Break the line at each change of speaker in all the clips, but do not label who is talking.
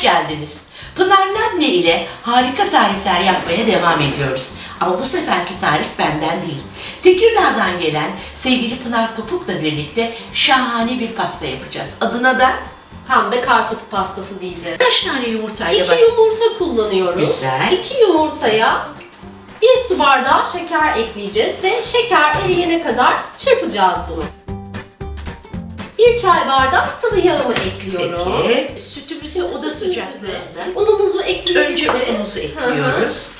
hoş geldiniz. Pınar Labne ile harika tarifler yapmaya devam ediyoruz. Ama bu seferki tarif benden değil. Tekirdağ'dan gelen sevgili Pınar Topuk'la birlikte şahane bir pasta yapacağız. Adına da
Hem de kartopu pastası diyeceğiz.
kaç tane yumurtayla
İki
bak.
yumurta kullanıyoruz.
Güzel.
İki yumurtaya bir su bardağı şeker ekleyeceğiz ve şeker eriyene kadar çırpacağız bunu. Bir çay bardağı sıvı yağımı ekliyorum.
Peki. Sütümüzü oda
Sütümüzü de,
sıcaklığında.
Unumuzu ekleyebiliriz.
Önce unumuzu ekliyoruz.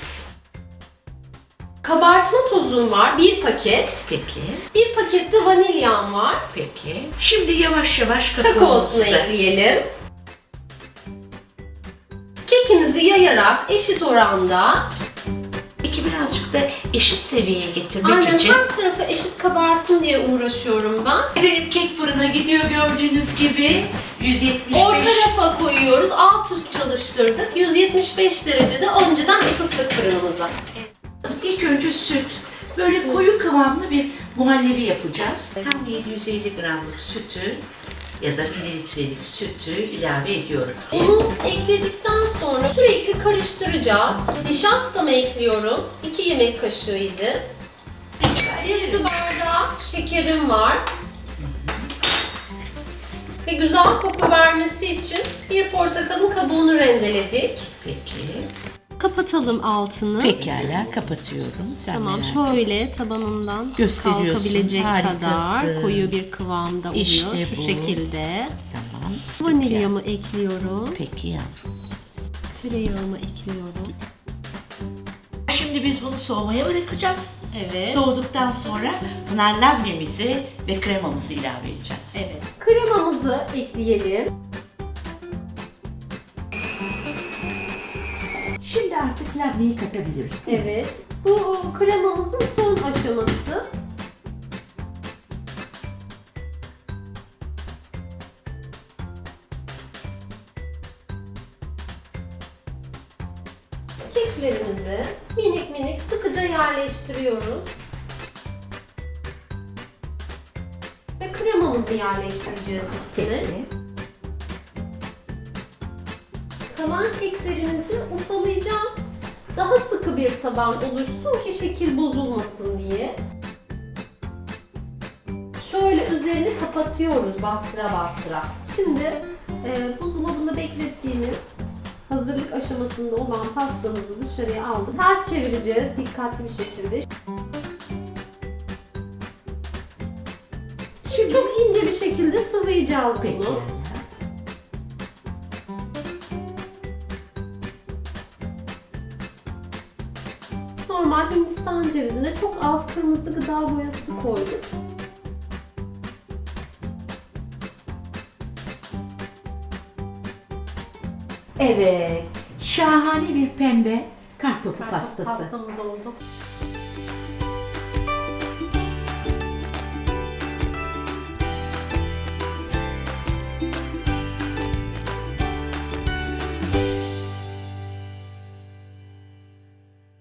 Kabartma tozum var, bir paket.
Peki.
Bir paket de vanilyam var.
Peki. Şimdi yavaş yavaş kakaomuzu
Kakaosunu
da
ekleyelim. Kekimizi yayarak eşit oranda
İki birazcık da eşit seviyeye getirmek
Aynen
için.
her tarafı eşit kabarsın diye uğraşıyorum ben.
Benim kek fırına gidiyor gördüğünüz gibi. 175.
Orta rafa koyuyoruz. Alt üst çalıştırdık. 175 derecede önceden ısıttık fırınımıza.
İlk önce süt. Böyle koyu kıvamlı bir muhallebi yapacağız. Tam 750 gramlık sütü ya da mililitrelik sütü ilave ediyorum.
Onu ekledikten sonra sürekli karıştıracağız. Nişastamı ekliyorum. 2 yemek kaşığıydı. Bir su bardağı şekerim var. Ve güzel koku vermesi için bir portakalın kabuğunu rendeledik.
Peki.
Kapatalım altını.
Pekala kapatıyorum. Sen
Tamam
merak
şöyle tabanından
Gösteriyorsun,
kalkabilecek
harikasın.
kadar koyu bir kıvamda oluyor.
İşte
Şu
bu.
şekilde.
Tamam.
Vanilyamı ekliyorum.
Peki yavrum.
Tereyağımı ekliyorum.
Şimdi biz bunu soğumaya bırakacağız.
Evet.
Soğuduktan sonra pınar labnemizi ve kremamızı ilave edeceğiz.
Evet. Kremamızı ekleyelim.
Labneyi katabiliriz.
Evet. Bu kremamızın son aşaması. Keklerimizi minik minik sıkıca yerleştiriyoruz. Ve kremamızı yerleştireceğiz üstüne.
Peki.
Kalan keklerimizi ufalayacağız. Daha sıkı bir taban oluşsun ki şekil bozulmasın diye. Şöyle üzerini kapatıyoruz bastıra bastıra. Şimdi e, buzdolabında beklettiğimiz hazırlık aşamasında olan pastamızı dışarıya aldık. Ters çevireceğiz dikkatli bir şekilde. Şimdi çok ince bir şekilde sıvayacağız bunu.
Peki.
Normal Hindistan cevizine çok az kırmızı gıda boyası koyduk.
Evet. Şahane bir pembe kartopu
Kartopu
pastası.
Pastamız oldu.